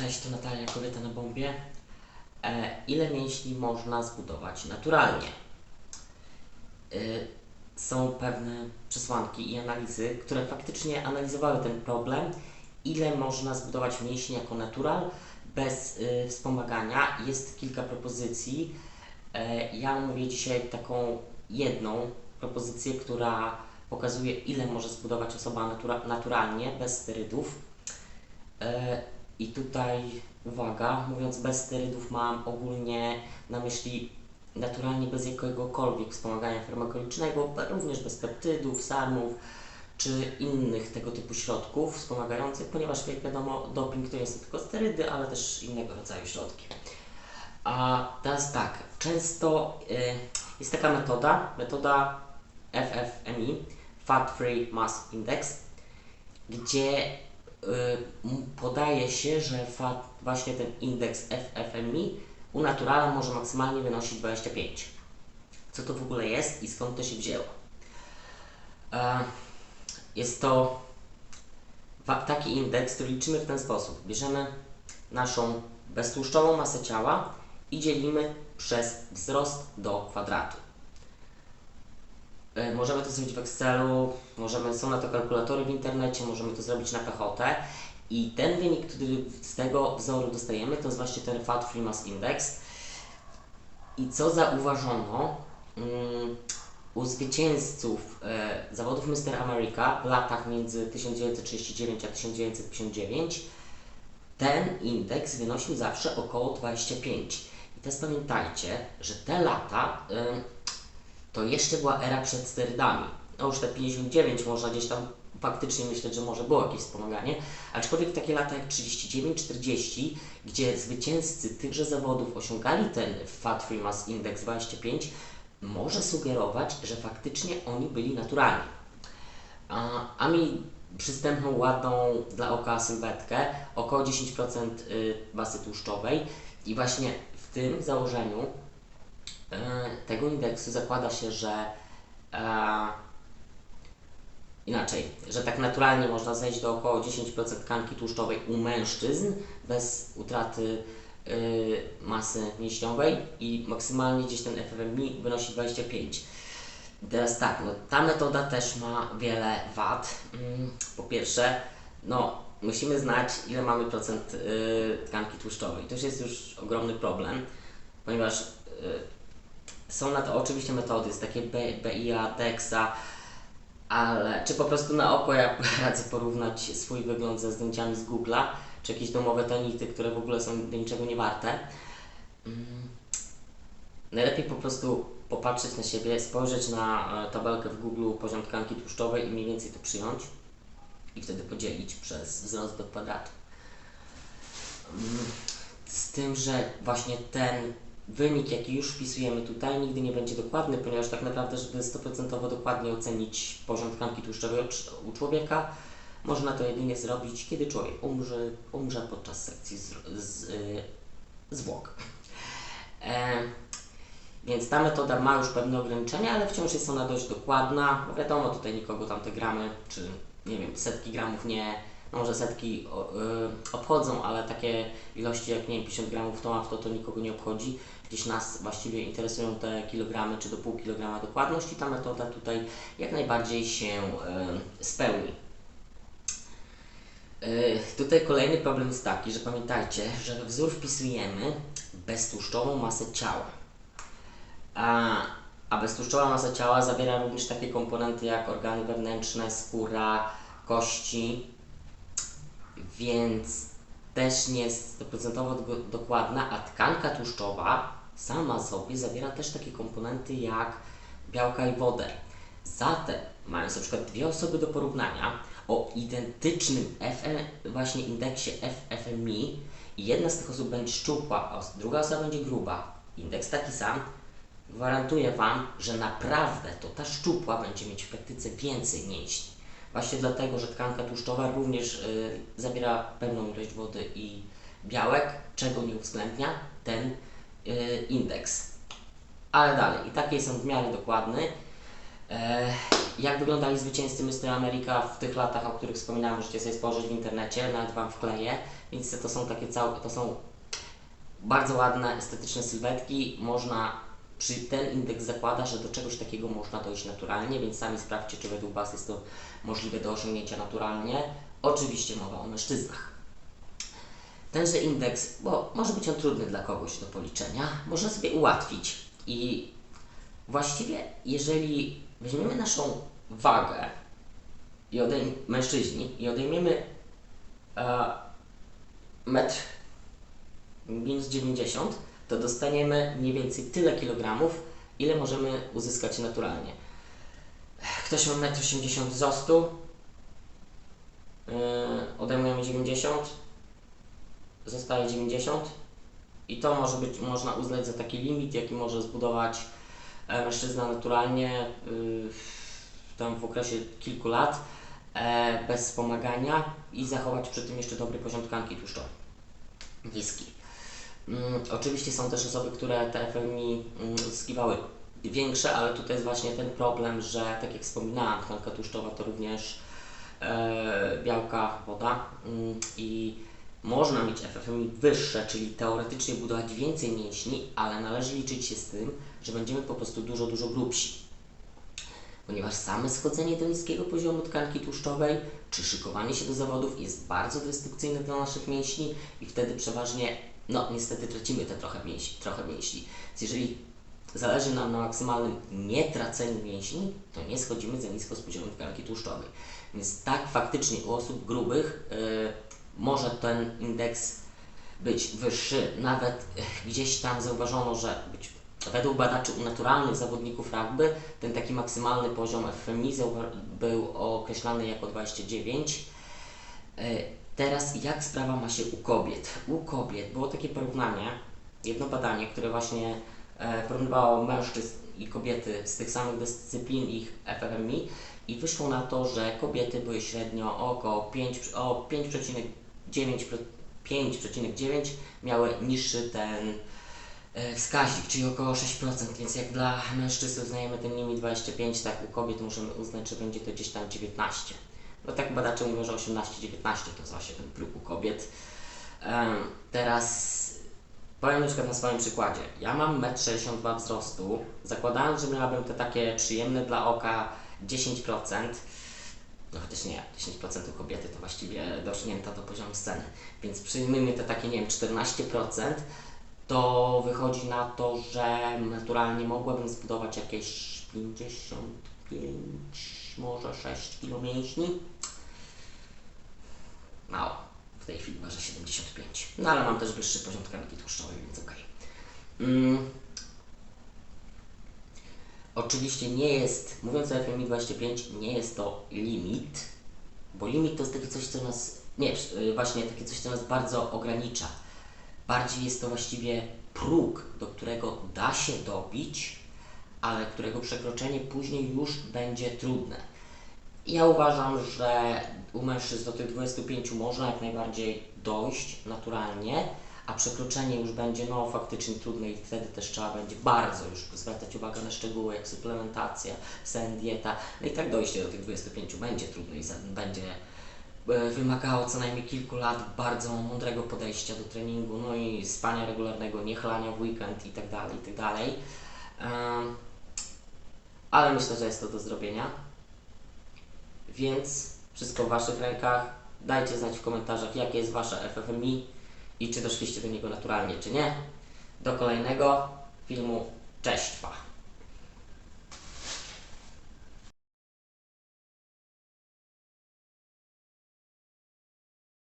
Cześć, to Natalia, kobieta na bombie. E, ile mięśni można zbudować naturalnie? E, są pewne przesłanki i analizy, które faktycznie analizowały ten problem, ile można zbudować mięśni jako natural bez y, wspomagania. Jest kilka propozycji. E, ja omówię dzisiaj taką jedną propozycję, która pokazuje, ile może zbudować osoba natura- naturalnie, bez sterydów. E, I tutaj uwaga, mówiąc bez sterydów mam ogólnie na myśli naturalnie bez jakiegokolwiek wspomagania farmakologicznego, również bez peptydów, sarmów czy innych tego typu środków wspomagających, ponieważ jak wiadomo doping to nie są tylko sterydy, ale też innego rodzaju środki. A teraz tak, często y, jest taka metoda, metoda FFMI, Fat Free Mass Index, gdzie podaje się, że właśnie ten indeks FFMI u naturala może maksymalnie wynosić 25. Co to w ogóle jest i skąd to się wzięło? E, jest to taki indeks, który liczymy w ten sposób. Bierzemy naszą beztłuszczową masę ciała i dzielimy przez wzrost do kwadratu. E, Możemy to zrobić w Excelu, możemy, są na to kalkulatory w internecie, możemy to zrobić na pechotę i ten wynik, który z tego wzoru dostajemy, to jest właśnie ten Fat Free Mass Index. I co zauważono mm, u zwycięzców e, zawodów Mr. America w latach między 1939 a 1959, ten indeks wynosił zawsze około 25. I teraz pamiętajcie, że te lata to jeszcze była era przed sterydami. No już te 59 można gdzieś tam faktycznie myśleć, że może było jakieś wspomaganie, aczkolwiek takie lata jak 39-40, gdzie zwycięzcy tychże zawodów osiągali ten Fat Free Mass Index 25, może sugerować, że faktycznie oni byli naturalni. A, a mi przystępną, ładną dla oka sylwetkę, około 10% y, masy tłuszczowej i właśnie w tym założeniu tego indeksu zakłada się, że e, inaczej, że tak naturalnie można zejść do około 10% tkanki tłuszczowej u mężczyzn bez utraty y, masy mięśniowej i maksymalnie gdzieś ten FFMI wynosi 25. Teraz tak, no, ta metoda też ma wiele wad. Mm, Po pierwsze, no, musimy znać, ile mamy procent y, tkanki tłuszczowej. To już jest już ogromny problem, ponieważ y, są na to oczywiście metody, jest takie BIA, DEXA, ale czy po prostu na oko ja radzę porównać swój wygląd ze zdjęciami z Google'a, czy jakieś domowe tonity, które w ogóle są do niczego nie warte. Mm, Najlepiej po prostu popatrzeć na siebie, spojrzeć na e, tabelkę w Google poziom tkanki tłuszczowej i mniej więcej to przyjąć i wtedy podzielić przez wzrost do kwadratu. Mm, Z tym, że właśnie ten wynik, jaki już wpisujemy tutaj, nigdy nie będzie dokładny, ponieważ tak naprawdę, żeby 100% dokładnie ocenić poziom tkanki tłuszczowej u cz- u człowieka, można to jedynie zrobić, kiedy człowiek umrze, umrze podczas sekcji z, z, y, zwłok. E, więc ta metoda ma już pewne ograniczenia, ale wciąż jest ona dość dokładna. Wiadomo, tutaj nikogo tam te gramy, czy nie wiem, setki gramów nie, może setki y, obchodzą, ale takie ilości jak nie wiem, 50 gramów to to, to nikogo nie obchodzi. Gdzieś nas właściwie interesują te kilogramy, czy do pół kilograma dokładności. Ta metoda tutaj jak najbardziej się y, spełni. Y, Tutaj kolejny problem jest taki, że pamiętajcie, że wzór wpisujemy beztłuszczową masę ciała. A, a beztłuszczowa masa ciała zawiera również takie komponenty jak organy wewnętrzne, skóra, kości, więc też nie jest stoprocentowo do- dokładna, a tkanka tłuszczowa sama sobie zawiera też takie komponenty jak białka i wodę. Zatem, mając na przykład dwie osoby do porównania o identycznym FM, właśnie indeksie FFMI i jedna z tych osób będzie szczupła, a druga osoba będzie gruba, indeks taki sam, gwarantuję Wam, że naprawdę to ta szczupła będzie mieć w praktyce więcej mięśni. Właśnie dlatego, że tkanka tłuszczowa również y, zawiera pewną ilość wody i białek, czego nie uwzględnia ten y, indeks. Ale dalej, i takie są w miarę dokładny. E, jak wyglądali zwycięzcy Mr. America w tych latach, o których wspominałem, możecie sobie spojrzeć w internecie, nawet Wam wkleję, więc to są takie całe, to są bardzo ładne, estetyczne sylwetki, można, przy ten indeks zakłada, że do czegoś takiego można dojść naturalnie, więc sami sprawdźcie, czy według Was jest to możliwe do osiągnięcia naturalnie. Oczywiście mowa o mężczyznach. Tenże indeks, bo może być on trudny dla kogoś do policzenia, można sobie ułatwić i właściwie jeżeli weźmiemy naszą wagę i odejm- mężczyźni i odejmiemy e, metr minus 90, to dostaniemy mniej więcej tyle kilogramów, ile możemy uzyskać naturalnie. Ktoś ma 1,80 m wzrostu, yy, odejmujemy 90, zostaje 90 i to może być, można uznać za taki limit, jaki może zbudować e, mężczyzna naturalnie yy, tam w okresie kilku lat e, bez wspomagania i zachować przy tym jeszcze dobry poziom tkanki tłuszczowej. Niski. Mm, oczywiście są też osoby, które te FMI mm, uzyskiwały większe, ale tutaj jest właśnie ten problem, że tak jak wspominałam, tkanka tłuszczowa to również e, białka, woda mm, i można mieć FFMI wyższe, czyli teoretycznie budować więcej mięśni, ale należy liczyć się z tym, że będziemy po prostu dużo, dużo grubsi. Ponieważ same schodzenie do niskiego poziomu tkanki tłuszczowej czy szykowanie się do zawodów jest bardzo destrukcyjne dla naszych mięśni i wtedy przeważnie, no niestety tracimy te trochę mięśni. Trochę mięśni. Więc jeżeli zależy nam na maksymalnym nietraceniu mięśni, to nie schodzimy za nisko z poziomu tkanki tłuszczowej. Więc tak faktycznie u osób grubych yy, może ten indeks być wyższy. Nawet y, gdzieś tam zauważono, że być, według badaczy u naturalnych zawodników rugby ten taki maksymalny poziom FMI był określany jako 29. Y, Teraz jak sprawa ma się u kobiet? U kobiet było takie porównanie, jedno badanie, które właśnie e, porównywało mężczyzn i kobiety z tych samych dyscyplin ich FMI i wyszło na to, że kobiety były średnio około 5, o 5,9 pro- 5,9 miały niższy ten e, wskaźnik, czyli około 6%, więc jak dla mężczyzn uznajemy ten limit 25, tak u kobiet możemy uznać, że będzie to gdzieś tam 19. No tak badacze mówią, że 18-19 to jest właśnie ten próg u kobiet. Teraz powiem na przykład na swoim przykładzie. Ja mam 1,62 m wzrostu, zakładając, że miałabym te takie przyjemne dla oka 10%, no chociaż nie, 10% u kobiety to właściwie dosznięta do poziomu sceny, więc przyjmijmy te takie, nie wiem, 14%, to wychodzi na to, że naturalnie mogłabym zbudować jakieś 55, może 6 kg mięśni. Mało. W tej chwili waży 75. No ale mam też wyższy poziom tkanki tłuszczowej, więc okej. Mm. Oczywiście nie jest, mówiąc o FMI 25, nie jest to limit, bo limit to jest takie coś, co nas, nie, y, właśnie takie coś, co nas bardzo ogranicza. Bardziej jest to właściwie próg, do którego da się dobić, ale którego przekroczenie później już będzie trudne. Ja uważam, że u mężczyzn do tych 25 można jak najbardziej dojść naturalnie, a przekroczenie już będzie no faktycznie trudne i wtedy też trzeba będzie bardzo już zwracać uwagę na szczegóły jak suplementacja, sen, dieta. No i tak dojście do tych 25 będzie trudne i będzie e, wymagało co najmniej kilku lat bardzo mądrego podejścia do treningu, no i spania regularnego, niechlania w weekend i tak dalej, i tak dalej. Ale myślę, że jest to do zrobienia. Więc wszystko w Waszych rękach. Dajcie znać w komentarzach, jakie jest Wasze FFMI i czy doszliście do niego naturalnie, czy nie. Do kolejnego filmu. Cześć!